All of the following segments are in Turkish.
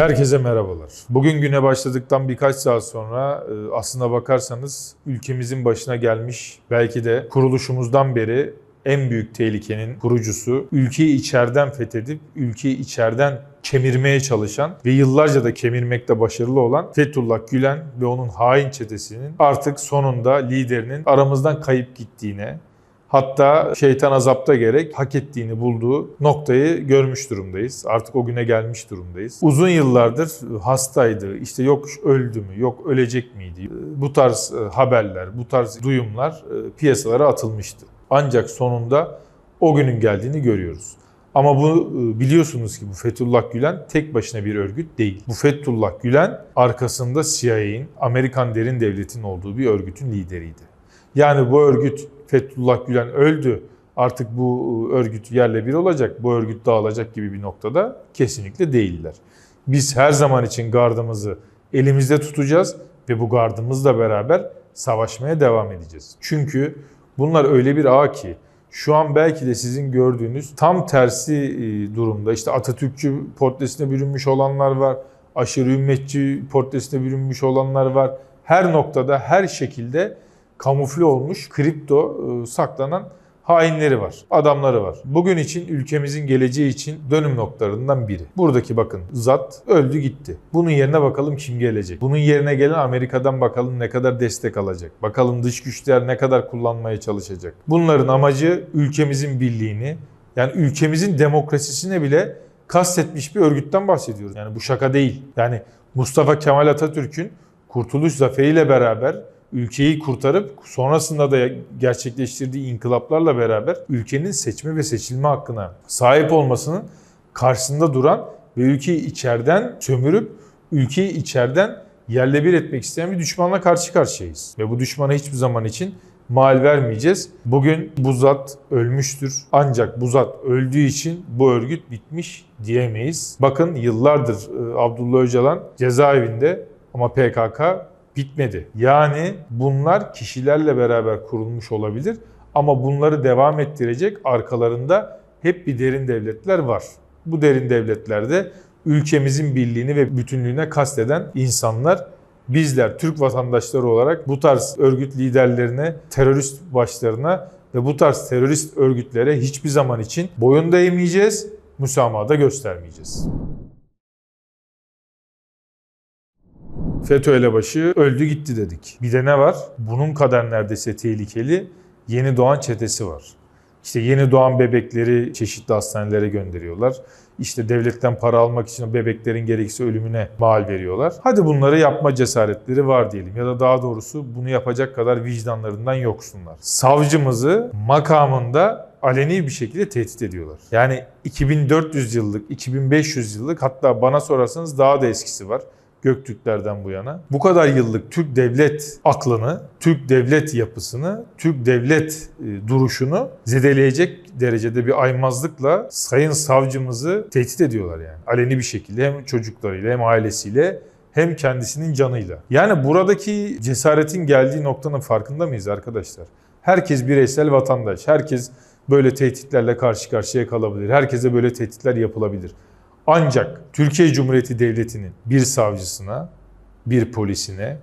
Herkese merhabalar. Bugün güne başladıktan birkaç saat sonra e, aslına bakarsanız ülkemizin başına gelmiş belki de kuruluşumuzdan beri en büyük tehlikenin kurucusu, ülkeyi içeriden fethedip ülkeyi içeriden kemirmeye çalışan ve yıllarca da kemirmekte başarılı olan Fethullah Gülen ve onun hain çetesinin artık sonunda liderinin aramızdan kayıp gittiğine, Hatta şeytan azapta gerek hak ettiğini bulduğu noktayı görmüş durumdayız. Artık o güne gelmiş durumdayız. Uzun yıllardır hastaydı, işte yok öldü mü, yok ölecek miydi? Bu tarz e, haberler, bu tarz duyumlar e, piyasalara atılmıştı. Ancak sonunda o günün geldiğini görüyoruz. Ama bu e, biliyorsunuz ki bu Fethullah Gülen tek başına bir örgüt değil. Bu Fethullah Gülen arkasında CIA'in, Amerikan derin devletin olduğu bir örgütün lideriydi. Yani bu örgüt Fethullah Gülen öldü. Artık bu e, örgüt yerle bir olacak, bu örgüt dağılacak gibi bir noktada kesinlikle değiller. Biz her zaman için gardımızı elimizde tutacağız ve bu gardımızla beraber savaşmaya devam edeceğiz. Çünkü bunlar öyle bir ağ ki şu an belki de sizin gördüğünüz tam tersi e, durumda. İşte Atatürkçü portresine bürünmüş olanlar var, aşırı ümmetçi portresine bürünmüş olanlar var. Her noktada, her şekilde kamufle olmuş kripto e, saklanan hainleri var, adamları var. Bugün için ülkemizin geleceği için dönüm noktalarından biri. Buradaki bakın zat öldü gitti. Bunun yerine bakalım kim gelecek. Bunun yerine gelen Amerika'dan bakalım ne kadar destek alacak. Bakalım dış güçler ne kadar kullanmaya çalışacak. Bunların amacı ülkemizin birliğini, yani ülkemizin demokrasisine bile kastetmiş bir örgütten bahsediyoruz. Yani bu şaka değil. Yani Mustafa Kemal Atatürk'ün Kurtuluş Zaferi'yle beraber ülkeyi kurtarıp sonrasında da gerçekleştirdiği inkılaplarla beraber ülkenin seçme ve seçilme hakkına sahip olmasının karşısında duran ve ülkeyi içeriden sömürüp ülkeyi içeriden yerle bir etmek isteyen bir düşmanla karşı karşıyayız. Ve bu düşmana hiçbir zaman için mal vermeyeceğiz. Bugün bu zat ölmüştür. Ancak bu zat öldüğü için bu örgüt bitmiş diyemeyiz. Bakın yıllardır e, Abdullah Öcalan cezaevinde ama PKK bitmedi. Yani bunlar kişilerle beraber kurulmuş olabilir ama bunları devam ettirecek arkalarında hep bir derin devletler var. Bu derin devletlerde ülkemizin birliğini ve bütünlüğüne kasteden insanlar bizler Türk vatandaşları olarak bu tarz örgüt liderlerine, terörist başlarına ve bu tarz terörist örgütlere hiçbir zaman için boyun değmeyeceğiz, müsamaha da göstermeyeceğiz. FETÖ elebaşı öldü gitti dedik. Bir de ne var? Bunun kadar neredeyse tehlikeli yeni doğan çetesi var. İşte yeni doğan bebekleri çeşitli hastanelere gönderiyorlar. İşte devletten para almak için bebeklerin gerekirse ölümüne mal veriyorlar. Hadi bunları yapma cesaretleri var diyelim. Ya da daha doğrusu bunu yapacak kadar vicdanlarından yoksunlar. Savcımızı makamında aleni bir şekilde tehdit ediyorlar. Yani 2400 yıllık, 2500 yıllık hatta bana sorarsanız daha da eskisi var. Göktürklerden bu yana. Bu kadar yıllık Türk devlet aklını, Türk devlet yapısını, Türk devlet e, duruşunu zedeleyecek derecede bir aymazlıkla sayın savcımızı tehdit ediyorlar yani. Aleni bir şekilde hem çocuklarıyla hem ailesiyle hem kendisinin canıyla. Yani buradaki cesaretin geldiği noktanın farkında mıyız arkadaşlar? Herkes bireysel vatandaş. Herkes böyle tehditlerle karşı karşıya kalabilir. Herkese böyle tehditler yapılabilir. Ancak Türkiye Cumhuriyeti Devleti'nin bir savcısına, bir polisine,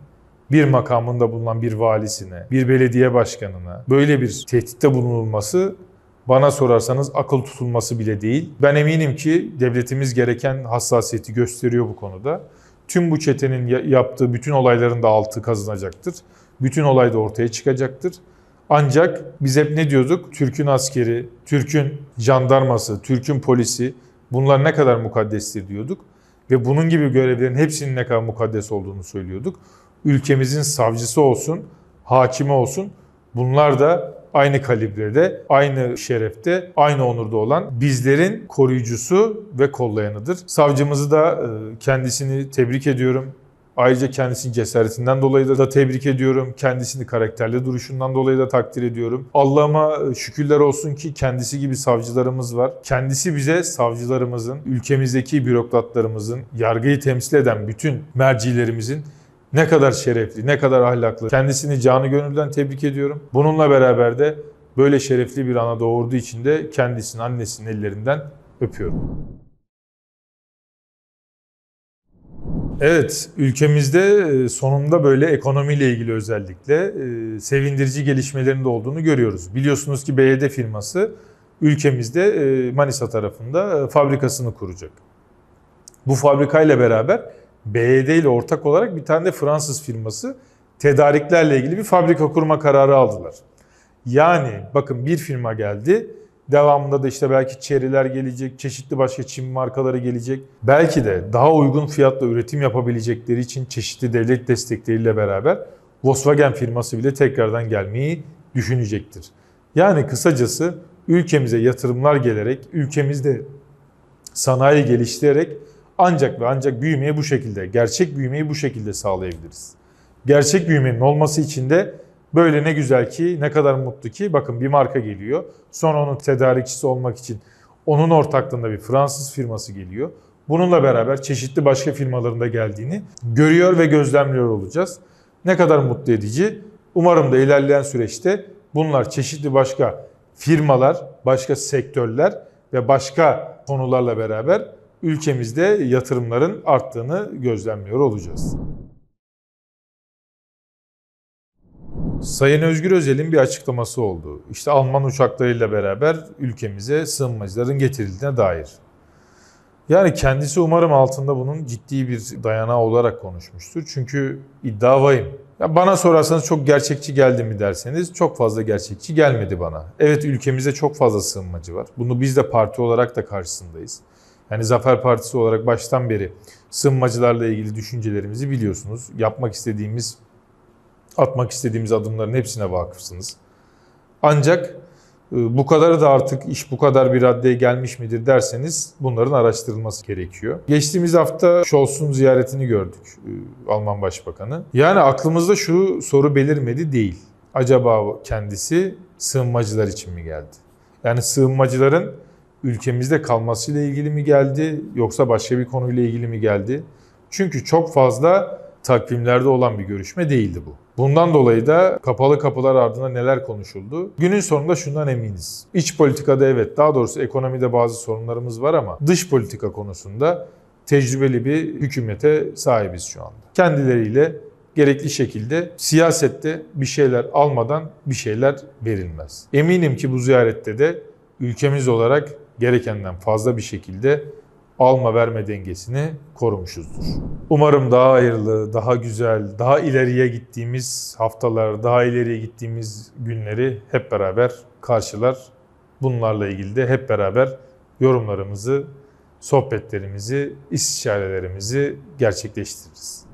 bir makamında bulunan bir valisine, bir belediye başkanına böyle bir tehditte bulunulması bana sorarsanız akıl tutulması bile değil. Ben eminim ki devletimiz gereken hassasiyeti gösteriyor bu konuda. Tüm bu çetenin yaptığı bütün olayların da altı kazanacaktır. Bütün olay da ortaya çıkacaktır. Ancak biz hep ne diyorduk? Türk'ün askeri, Türk'ün jandarması, Türk'ün polisi, Bunlar ne kadar mukaddestir diyorduk ve bunun gibi görevlerin hepsinin ne kadar mukaddes olduğunu söylüyorduk. Ülkemizin savcısı olsun, hakimi olsun bunlar da aynı kalibrede, aynı şerefte, aynı onurda olan bizlerin koruyucusu ve kollayanıdır. Savcımızı da e, kendisini tebrik ediyorum. Ayrıca kendisinin cesaretinden dolayı da, da tebrik ediyorum. Kendisini karakterli duruşundan dolayı da takdir ediyorum. Allah'ıma şükürler olsun ki kendisi gibi savcılarımız var. Kendisi bize savcılarımızın, ülkemizdeki bürokratlarımızın, yargıyı temsil eden bütün mercilerimizin ne kadar şerefli, ne kadar ahlaklı. Kendisini canı gönülden tebrik ediyorum. Bununla beraber de böyle şerefli bir ana doğurduğu için de kendisinin annesinin ellerinden öpüyorum. Evet, ülkemizde e, sonunda böyle ekonomiyle ilgili özellikle e, sevindirici gelişmelerin de olduğunu görüyoruz. Biliyorsunuz ki BYD firması ülkemizde e, Manisa tarafında fabrikasını kuracak. Bu fabrikayla beraber BYD ile ortak olarak bir tane de Fransız firması tedariklerle ilgili bir fabrika kurma kararı aldılar. Yani bakın bir firma geldi, Devamında da işte belki çeriler gelecek, çeşitli başka çim markaları gelecek. Belki de daha uygun fiyatla üretim yapabilecekleri için çeşitli devlet destekleriyle beraber Volkswagen firması bile tekrardan gelmeyi düşünecektir. Yani kısacası ülkemize yatırımlar gelerek, ülkemizde sanayi geliştirerek ancak ve ancak büyümeyi bu şekilde, gerçek büyümeyi bu şekilde sağlayabiliriz. Gerçek büyümenin olması için de Böyle ne güzel ki, ne kadar mutlu ki bakın bir marka geliyor. Sonra onun tedarikçisi olmak için onun ortaklığında bir Fransız firması geliyor. Bununla beraber çeşitli başka firmaların da geldiğini görüyor ve gözlemliyor olacağız. Ne kadar mutlu edici. Umarım da ilerleyen süreçte bunlar çeşitli başka firmalar, başka sektörler ve başka konularla beraber ülkemizde yatırımların arttığını gözlemliyor olacağız. Sayın Özgür Özel'in bir açıklaması oldu. İşte Alman uçaklarıyla beraber ülkemize sığınmacıların getirildiğine dair. Yani kendisi umarım altında bunun ciddi bir dayanağı olarak konuşmuştur. Çünkü iddia vahim. Ya bana sorarsanız çok gerçekçi geldi mi derseniz çok fazla gerçekçi gelmedi bana. Evet ülkemizde çok fazla sığınmacı var. Bunu biz de parti olarak da karşısındayız. Yani Zafer Partisi olarak baştan beri sığınmacılarla ilgili düşüncelerimizi biliyorsunuz. Yapmak istediğimiz atmak istediğimiz adımların hepsine vakıfsınız. Ancak e, bu kadarı da artık iş bu kadar bir raddeye gelmiş midir derseniz bunların araştırılması gerekiyor. Geçtiğimiz hafta Scholz'un ziyaretini gördük e, Alman Başbakanı. Yani aklımızda şu soru belirmedi değil. Acaba kendisi sığınmacılar için mi geldi? Yani sığınmacıların ülkemizde kalmasıyla ilgili mi geldi yoksa başka bir konuyla ilgili mi geldi? Çünkü çok fazla takvimlerde olan bir görüşme değildi bu. Bundan dolayı da kapalı kapılar ardında neler konuşuldu? Günün sonunda şundan eminiz. İç politikada evet daha doğrusu ekonomide bazı sorunlarımız var ama dış politika konusunda tecrübeli bir hükümete sahibiz şu anda. Kendileriyle gerekli şekilde siyasette bir şeyler almadan bir şeyler verilmez. Eminim ki bu ziyarette de ülkemiz olarak gerekenden fazla bir şekilde alma verme dengesini korumuşuzdur. Umarım daha hayırlı, daha güzel, daha ileriye gittiğimiz haftalar, daha ileriye gittiğimiz günleri hep beraber karşılar. Bunlarla ilgili de hep beraber yorumlarımızı, sohbetlerimizi, istişarelerimizi gerçekleştiririz.